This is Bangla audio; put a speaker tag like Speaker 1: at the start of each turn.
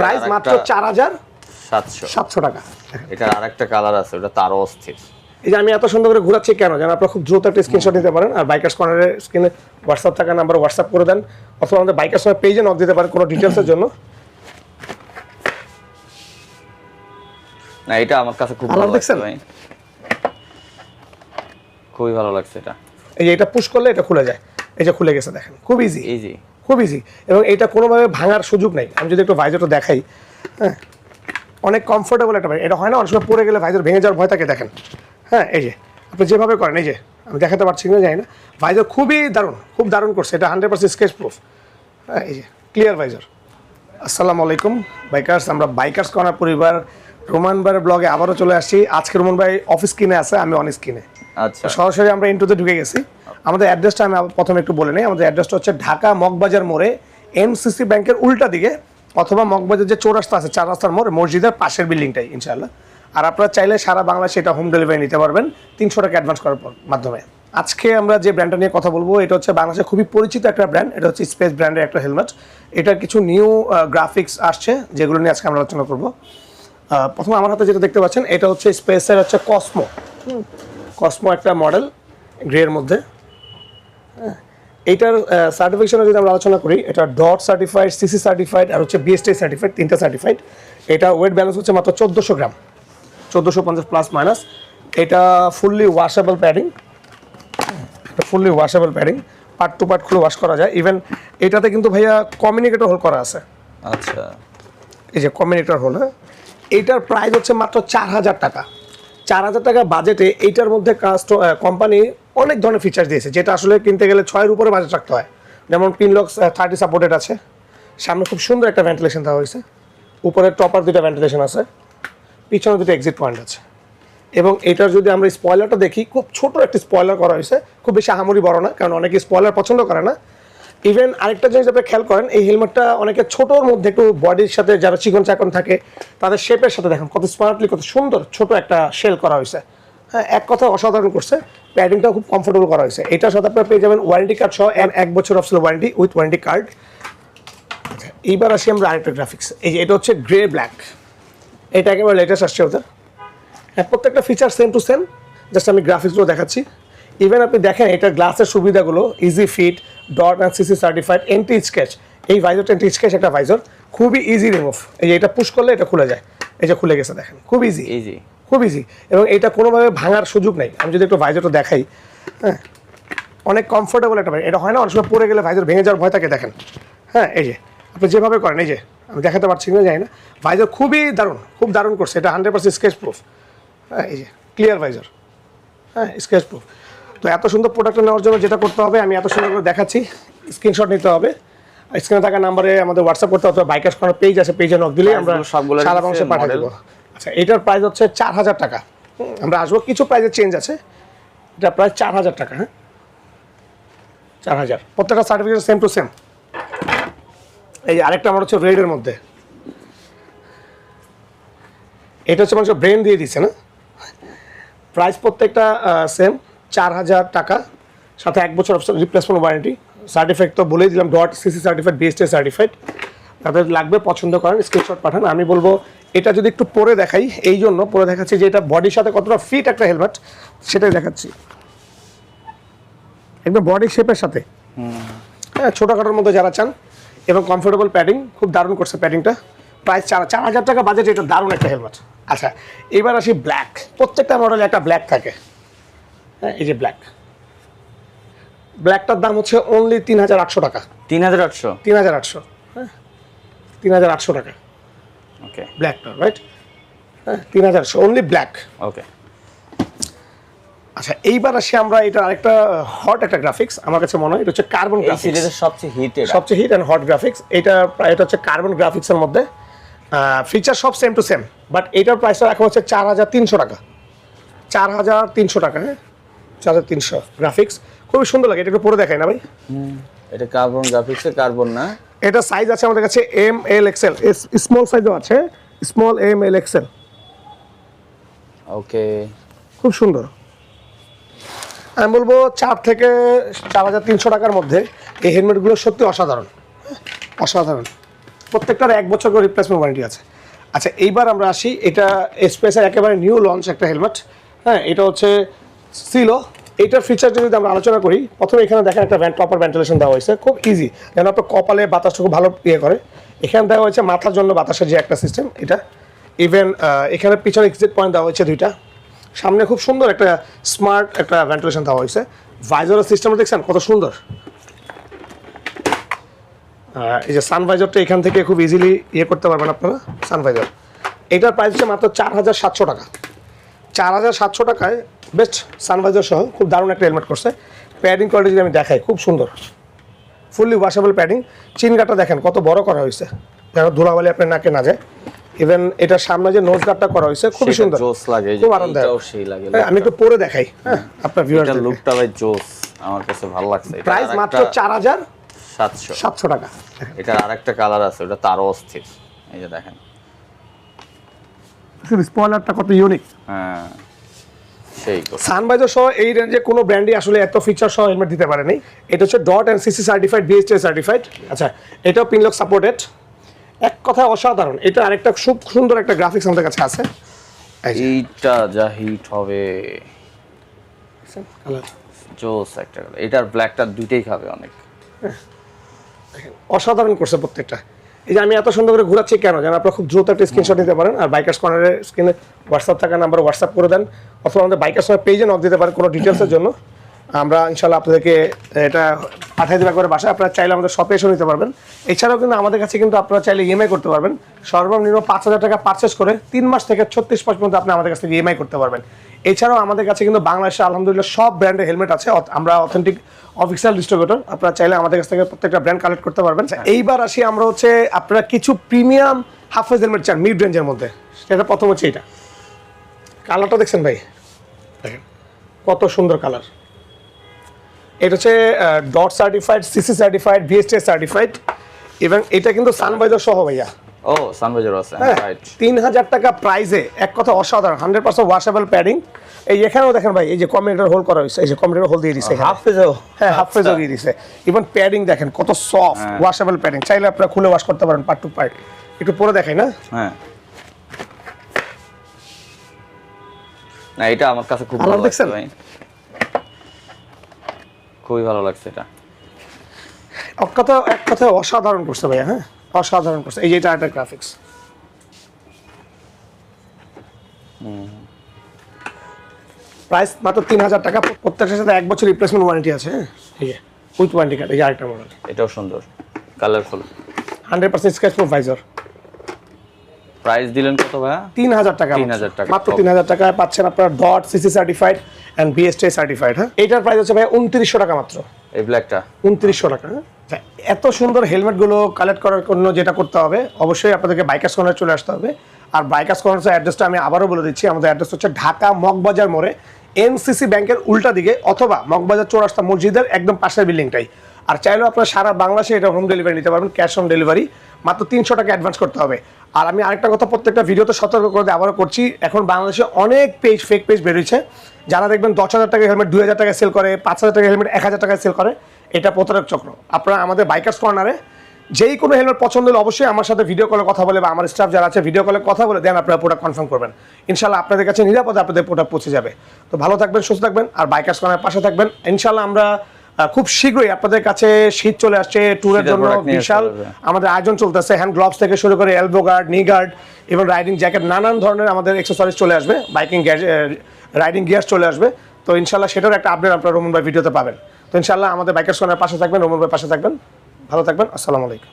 Speaker 1: প্রাইস মাত্র চার হাজার
Speaker 2: 700
Speaker 1: টাকা।
Speaker 2: এটার আরেকটা কালার আছে ওটা তারও অস্থির।
Speaker 1: এই যে আমি এত সুন্দর করে ঘোরাচ্ছি কেন? যেন আপনারা খুব দ্রুত একটা স্ক্রিনশট নিতে পারেন আর বাইকার্স কর্নারের স্ক্রিনে হোয়াটসঅ্যাপ থাকা নাম্বার হোয়াটসঅ্যাপ করে দেন অথবা আমাদের বাইকার্স কর্নার পেজে নক দিতে পারেন কোনো ডিটেলসের জন্য।
Speaker 2: না এটা আমার কাছে খুব ভালো লাগছে? ভাই। খুবই ভালো লাগছে এটা।
Speaker 1: এই যে এটা পুশ করলে এটা খুলে যায়। এই যে খুলে গেছে দেখেন খুব ইজি
Speaker 2: ইজি
Speaker 1: খুব ইজি এবং এটা কোনোভাবে ভাঙার সুযোগ নেই। আমি যদি একটু ভাইজারটা দেখাই হ্যাঁ অনেক কমফোর্টেবল একটা ভাই এটা হয় না অনেক সময় পড়ে গেলে ভাইজার ভেঙে যাওয়ার ভয় থাকে দেখেন। হ্যাঁ এই যে আপনি যেভাবে করেন এই যে আমি দেখাতে পারছি না জানি না। ভাইজার খুবই দারুণ খুব দারুণ করছে। এটা হান্ড্রেড পার্সেন্ট স্কেচ প্রুফ হ্যাঁ এই যে ক্লিয়ার ভাইজার আসসালামু আলাইকুম বাইকার্স আমরা বাইকার্স কর্নার পরিবার রোমান ভাইয়ের ব্লগে আবারও চলে আসছি। আজকে রোমান ভাই অফিস কিনে আছে আমি অন স্কিনে
Speaker 2: আচ্ছা।
Speaker 1: সরাসরি আমরা ইন্টুতে ঢুকে গেছি। আমাদের অ্যাড্রেসটা আমি প্রথমে একটু বলে নিই। আমাদের অ্যাড্রেসটা হচ্ছে ঢাকা মগবাজার মোড়ে এমসিসি ব্যাংকের উল্টা দিকে অথবা মগবাজার যে চৌরাস্তা আছে চার রাস্তার মোড়ে মসজিদের পাশের বিল্ডিংটাই ইনশাআল্লাহ। আর আপনারা চাইলে সারা বাংলাদেশে এটা হোম ডেলিভারি নিতে পারবেন তিনশো টাকা অ্যাডভান্স করার পর মাধ্যমে। আজকে আমরা যে ব্র্যান্ডটা নিয়ে কথা বলব এটা হচ্ছে বাংলাদেশে খুবই পরিচিত একটা ব্র্যান্ড এটা হচ্ছে স্পেস ব্র্যান্ডের একটা হেলমেট এটার কিছু নিউ গ্রাফিক্স আসছে যেগুলো নিয়ে আজকে আমরা আলোচনা করব। প্রথমে আমার হাতে যেটা দেখতে পাচ্ছেন এটা হচ্ছে স্পেসের হচ্ছে কসমো কসমো একটা মডেল গ্রের মধ্যে। হ্যাঁ, এইটার সার্টিফিকেশনে যদি আমরা আলোচনা করি এটা ডট সার্টিফাইড সিসি সার্টিফাইড আর হচ্ছে বিএসটি সার্টিফাইড তিনটা সার্টিফাইড এটা ওয়েট ব্যালেন্স হচ্ছে মাত্র চোদ্দোশো গ্রাম। চোদ্দোশো পঞ্চাশ প্লাস মাইনাস এটা fully washable padding fully washable padding part to part খুলে ওয়াশ করা যায়। ইভেন এটাতে কিন্তু ভাইয়া কমিউনিকেটর হোল করা আছে।
Speaker 2: আচ্ছা।
Speaker 1: এই যে কমিউনিকেটর হল এইটার প্রাইস হচ্ছে মাত্র চার হাজার টাকা। চার হাজার টাকা বাজেটে এইটার মধ্যে কাস্ট কোম্পানি অনেক ধরনের ফিচার দিয়েছে, যেটা আসলে কিনতে গেলে ছয়ের উপরে বাজেট রাখতে হয়। যেমন পিনলক্স থার্টি সাপোর্টেড আছে। সামনে খুব সুন্দর একটা ভেন্টিলেশন দেওয়া হয়েছে। উপরে টপার দুটা ভেন্টিলেশন আছে। পিছনে দুটো এক্সিট পয়েন্ট আছে। এবং এটার যদি আমরা স্পয়লারটা দেখি, খুব ছোট একটা স্পয়লার করা হয়েছে। খুব বেশি আহামরি বড় না, কারণ অনেকে স্পয়লার পছন্দ করে না। ইভেন আরেকটা জিনিস আপনি খেয়াল করেন, এই হেলমেটটা অনেকে ছোটোর মধ্যে একটু বডির সাথে যারা চিকন চাকন থাকে, তাদের শেপের সাথে দেখেন কত স্মার্টলি কত সুন্দর ছোট একটা শেল করা হয়েছে। হ্যাঁ এক কথা অসাধারণ করছে। প্যাডিংটাও খুব কমফোর্টেবল করা হয়েছে। এটার সাথে আপনারা পেয়ে যাবেন ওয়ারেন্টি কার্ড সহ এক বছর official warranty with warranty card এইবার আসি আমরা আরেকটা গ্রাফিক্স এই যে, এটা হচ্ছে গ্রে ব্ল্যাক এটা একেবারে লেটেস্ট আসছে ওদের। হ্যাঁ প্রত্যেকটা feature same to same just আমি গ্রাফিক্সগুলো দেখাচ্ছি। ইভেন আপনি দেখেন, এটার গ্লাসের সুবিধাগুলো easy fit DOT and CC certified anti scratch এই ভাইজরটা এন্টি স্কেচ একটা ভাইজর খুবই ইজি রিমুভ এই যে, এটা পুশ করলে এটা খুলে যায়। এই যে, খুলে গেছে, দেখেন। খুব ইজি
Speaker 2: ইজি
Speaker 1: খুব ইজি এবং এটা কোনোভাবে ভাঙার সুযোগ নেই। আমি যদি একটু ভাইজরটা দেখাই হ্যাঁ অনেক কমফোর্টেবল একটা এটা হয় না অনেক সময় পড়ে গেলে ভাইজর ভেঙে যাওয়ার ভয় থাকে দেখেন। হ্যাঁ এই যে আপনি যেভাবে করেন এই যে আমি দেখাতে পারছি না জানি না। ভাইজর খুবই দারুণ খুব দারুণ করছে। এটা হান্ড্রেড পার্সেন্ট স্কেচ প্রুফ হ্যাঁ এই যে ক্লিয়ার ভাইজার। হ্যাঁ স্কেচ প্রুফ তো এত সুন্দর প্রোডাক্টটা নেওয়ার জন্য যেটা করতে হবে আমি এত সুন্দর করে দেখাচ্ছি। স্ক্রিনশট নিতে হবে। স্ক্রিনে থাকা নাম্বারে আমাদের হোয়াটসঅ্যাপ করতে হবে বাইকার্স কোনো পেজ আছে পেজে নক দিলেই আমরা সারা বাংলাদেশে পাঠিয়ে? দেবো। আচ্ছা এটার প্রাইস হচ্ছে চার হাজার টাকা। আমরা আসব, কিছু প্রাইসের চেঞ্জ আছে। এটা প্রায় চার হাজার টাকা হ্যাঁ? চার হাজার প্রত্যেকটা সার্টিফিকেট সেম টু সেম এই আরেকটা আমার হচ্ছে রেডের মধ্যে। এটা হচ্ছে মানুষ ব্রেন দিয়ে দিচ্ছে না? প্রাইস প্রত্যেকটা সেম চার হাজার টাকা। সাথে এক বছর অপশন রিপ্লেসমেন্ট ওয়ারেন্টি সার্টিফিকেট তো বলেই দিলাম DOT CC certified BST certified তাদের লাগবে পছন্দ করেন স্ক্রিনশট পাঠান। আমি বলব এটা যদি একটু পরে দেখাই এই জন্য পরে দেখাচ্ছি যে এটা বডির সাথে কতটা ফিট একটা হেলমেট সেটাই দেখাচ্ছি। একদম বডি শেপের সাথে। হ্যাঁ ছোটোখাটোর মধ্যে যারা চান এবং কমফোর্টেবল প্যাডিং খুব দারুণ করছে প্যাডিংটা প্রায় চার চার হাজার টাকা বাজেট এটা দারুণ একটা হেলমেট আচ্ছা এবার আসি ব্ল্যাক প্রত্যেকটা মডেলে একটা ব্ল্যাক থাকে। হ্যাঁ এই যে ব্ল্যাক ব্ল্যাকটার দাম হচ্ছে অনলি তিন হাজার আটশো টাকা।
Speaker 2: তিন হাজার আটশো?
Speaker 1: তিন হাজার আটশো। তিন হাজার আটশো টাকা।
Speaker 2: ওকে
Speaker 1: ব্ল্যাকটা রাইট হ্যাঁ তিন হাজার আটশো অনলি ব্ল্যাক
Speaker 2: ওকে
Speaker 1: আচ্ছা এইবার আসি আমরা এটা আরেকটা হট একটা গ্রাফিক্স আমার কাছে মনে হয় এটা হচ্ছে কার্বন গ্রাফিক্স
Speaker 2: সিরিজের সবচেয়ে হিটেড
Speaker 1: সবচেয়ে হিট অ্যান্ড হট গ্রাফিক্স এটা প্রায় এটা হচ্ছে কার্বন গ্রাফিক্সের মধ্যে। ফিচার সব সেম টু সেম বাট এটার প্রাইসটা এখন হচ্ছে চার হাজার তিনশো টাকা। চার হাজার তিনশো টাকা হ্যাঁ? চার হাজার তিনশো গ্রাফিক্স খুবই সুন্দর লাগে এটা একটু পরে দেখাই না ভাই?
Speaker 2: এটা কার্বন গ্রাফিক্সে কার্বন না।
Speaker 1: এটা সাইজ আছে আমাদের কাছে এম এল এক্সেল স্মল সাইজও আছে small M L XL
Speaker 2: okay
Speaker 1: খুব সুন্দর। আমি বলব চার থেকে চার হাজার তিনশো টাকার মধ্যে এই হেলমেটগুলো সত্যি অসাধারণ। অসাধারণ। প্রত্যেকটার এক বছর করে রিপ্লেসমেন্ট ওয়ারেন্টি আছে। আচ্ছা এইবার আমরা আসি এটা স্পেসের একেবারে নিউ লঞ্চ একটা হেলমেট হ্যাঁ এটা হচ্ছে সিলো এইটার ফিচার যদি আমরা আলোচনা করি, প্রথমে এখানে দেখেন একটা ভ্যান্ট প্রপার ভেন্টিলেশন দেওয়া হয়েছে। খুব ইজি যেন আপনার কপালে বাতাসটা খুব ভালো ইয়ে করে। এখানে দেওয়া হয়েছে মাথার জন্য বাতাসের যে একটা সিস্টেম এটা। ইভেন এখানে পিছনে এক্সিট পয়েন্ট দেওয়া হয়েছে দুইটা। সামনে খুব সুন্দর একটা স্মার্ট একটা ভেন্টিলেশন দেওয়া হয়েছে। ভাইজারের সিস্টেমটা দেখছেন? কত সুন্দর। এই যে সানভাইজারটা এখান থেকে খুব ইজিলি ইয়ে করতে পারবেন আপনারা সানভাইজার এটার প্রাইস হচ্ছে মাত্র চার হাজার সাতশো টাকা। চার হাজার সাতশো টাকায় বেস্ট সানভাইজার সহ খুব দারুণ একটা হেলমেট করছে। প্যাডিং কোয়ালিটি যদি আমি দেখাই খুব সুন্দর। ফুললি ওয়াশেবল প্যাডিং চিনগাটা দেখেন কত বড় করা হয়েছে। যেন ধুলাবালি আপনার নাকে না যায় ইভেন এটার সামনে যে নোজ গার্ডটা করা হয়েছে খুবই সুন্দর।
Speaker 2: জোস লাগে
Speaker 1: খুব আরামদায়ক।
Speaker 2: সেই লাগে
Speaker 1: হ্যাঁ, আমি একটু পরে দেখাই হ্যাঁ আপনার
Speaker 2: এটা লুকটা ভাই জোস আমার কাছে ভালো লাগছে।
Speaker 1: প্রাইস মাত্র চার হাজার
Speaker 2: 700
Speaker 1: সাতশো টাকা।
Speaker 2: এটা আরেকটা কালার আছে ওটা তারও অস্থির। এই যে দেখেন।
Speaker 1: স্পয়লারটা কত ইউনিক
Speaker 2: হ্যাঁ। সেই তো
Speaker 1: সানবাইজার সহ এই রেঞ্জে কোনো ব্র্যান্ডই আসলে এত ফিচার সহ হেলমেট দিতে পারেনি। এটা হচ্ছে DOT and CC certified BST certified আচ্ছা এটাও পিনলক সাপোর্টেড এক কথায় অসাধারণ। এটা আরেকটা খুব সুন্দর একটা গ্রাফিক্স আমাদের কাছে আছে।
Speaker 2: এইটা যা হিট হবে। জোস একটা এটার ব্ল্যাকটা দুইটাই খাবে অনেক।
Speaker 1: অসাধারণ করছে প্রত্যেকটা। এই যে আমি এত সুন্দর করে ঘোরাচ্ছি কেন? যেন আপনারা খুব দ্রুত একটা স্ক্রিনশট নিতে পারেন। আর বাইকার্স কর্নারের স্ক্রিনে হোয়াটসঅ্যাপ থাকা নাম্বার হোয়াটসঅ্যাপ করে দেন। অথবা আমাদের বাইকার্স কর্নার পেজে নক দিতে পারেন কোনো ডিটেলসের জন্য। আমরা ইনশাল্লাহ আপনাদেরকে এটা পাঠিয়ে দেওয়া করে বাসায়। আপনারা চাইলে আমাদের শপে এসেও নিতে পারবেন। এছাড়াও কিন্তু আমাদের কাছে কিন্তু আপনারা চাইলে ইএমআই করতে পারবেন। সর্বনিম্ন পাঁচ হাজার টাকা পারচেস করে তিন মাস থেকে ছত্রিশ মাস পর্যন্ত আপনি আমাদের কাছ থেকে ইএমআই করতে পারবেন। এছাড়াও আমাদের কাছে কিন্তু বাংলাদেশে আলহামদুলিল্লাহ সব ব্র্যান্ডের হেলমেট আছে। আমরা অথেন্টিক অফিসিয়াল ডিস্ট্রিবিউটর আপনারা চাইলে আমাদের কাছ থেকে প্রত্যেকটা ব্র্যান্ড কালেক্ট করতে পারবেন। এইবার আসি আমরা হচ্ছে আপনারা কিছু প্রিমিয়াম হাফেজ হেলমেট চান মিড রেঞ্জের মধ্যে। সেটা প্রথম হচ্ছে এটা কালারটা দেখছেন ভাই? দেখেন কত সুন্দর কালার এটা হচ্ছে DOT certified CC certified BST certified এবং এটা কিন্তু সানবাইজার সহ ভাইয়া।
Speaker 2: ও সানবাজার আছে রাইট
Speaker 1: তিন হাজার টাকা প্রাইসে এক কথা অসাধারণ হান্ড্রেড পার্সেন্ট ওয়াশেবল প্যাডিং এই এখানেও দেখেন ভাই এই যে কমিউনিটার হোল করা হয়েছে এই যে কমিউনিটার হোল দিয়ে এখানে।
Speaker 2: হাফ পেজও।
Speaker 1: হ্যাঁ হাফ পেজও দিয়ে দিছে। ইভেন প্যাডিং দেখেন কত সফট। ওয়াশেবল প্যাডিং চাইলে আপনারা খুলে ওয়াশ করতে পারেন পার্ট টু পার্ট একটু পরে দেখাই না?
Speaker 2: হ্যাঁ। না এটা আমার কাছে খুব ভালো লাগছে ভাই। খুবই ভালো লাগছে এটা।
Speaker 1: এক কথা এক কথায় অসাধারণ করছে ভাইয়া হ্যাঁ। অসাধারণ করছে এই যে এটা একটা গ্রাফিক্স প্রাইস মাত্র তিন হাজার টাকা প্রত্যেকটার সাথে এক বছর রিপ্লেসমেন্ট ওয়ারেন্টি আছে হ্যাঁ? ঠিক আছে। উইথ ওয়ারেন্টি কার্ড এই আরেকটা মডেল
Speaker 2: এটাও সুন্দর colourful
Speaker 1: hundred percent scratch proof visor
Speaker 2: price দিলেন কত ভাইয়া?
Speaker 1: তিন হাজার টাকা
Speaker 2: 3,000 টাকা।
Speaker 1: মাত্র তিন হাজার টাকায় পাচ্ছেন আপনার DOT CC certified and BST certified হ্যাঁ? এইটার প্রাইস হচ্ছে ভাই উনত্রিশশো টাকা মাত্র।
Speaker 2: এই ব্ল্যাকটা
Speaker 1: উনত্রিশশো টাকা হ্যাঁ? আচ্ছা, এত সুন্দর হেলমেটগুলো কালেক্ট করার জন্য যেটা করতে হবে অবশ্যই আপনাদেরকে বাইকার্স কর্নার চলে আসতে হবে। আর বাইকার্স কর্নার অ্যাড্রেসটা আমি আবারও বলে দিচ্ছি আমাদের অ্যাড্রেস হচ্ছে ঢাকা মগবাজার মোড়ে এনসিসি ব্যাংকের উল্টা দিকে অথবা মগবাজার চৌরাস্তা মসজিদের একদম পাশের বিল্ডিংটাই। আর চাইলেও আপনারা সারা বাংলাদেশে এটা হোম ডেলিভারি নিতে পারবেন ক্যাশ অন ডেলিভারি মাত্র তিনশো টাকা অ্যাডভান্স করতে হবে। আর আমি আরেকটা কথা প্রত্যেকটা ভিডিওতে সতর্ক করে আবারও করছি এখন বাংলাদেশে অনেক পেজ ফেক পেজ বেরিয়েছে যারা দেখবেন দশ হাজার টাকা হেলমেট দুই হাজার টাকায় সেল করে, পাঁচ হাজার টাকা হেলমেট এক হাজার টাকায় সেল করে, এটা প্রতারক চক্র। আপনারা আমাদের বাইকার্স কর্নারে যেই কোনো হেলমেট পছন্দ হলে অবশ্যই আমার সাথে ভিডিও কলে কথা বলে বা আমার স্টাফ যারা আছে ভিডিও কলে কথা বলে দেন আপনারা প্রোডাক্ট কনফার্ম করবেন। ইনশাল্লাহ আপনাদের কাছে নিরাপদে আপনাদের প্রোডাক্ট পৌঁছে যাবে। তো ভালো থাকবেন, সুস্থ থাকবেন, আর বাইকার্স কর্নার পাশে থাকবেন। ইনশাল্লাহ আমরা খুব শীঘ্রই আপনাদের কাছে শীত চলে আসছে ট্যুরের জন্য বিশাল আমাদের আয়োজন চলতেছে হ্যান্ড গ্লোভস থেকে শুরু করে এলবো গার্ড নি গার্ড এবং রাইডিং জ্যাকেট নানান ধরনের আমাদের এক্সেসরিজ চলে আসবে বাইকিং রাইডিং গিয়ার চলে আসবে। তো ইনশাল্লাহ সেটার একটা আপডেট আপনারা রোমন ভাই ভিডিওতে পাবেন। তো ইনশাল্লাহ আমাদের বাইকের সোনার পাশে থাকবেন রোমন ভাই পাশে থাকবেন। ভালো থাকবেন আসসালামু আলাইকুম।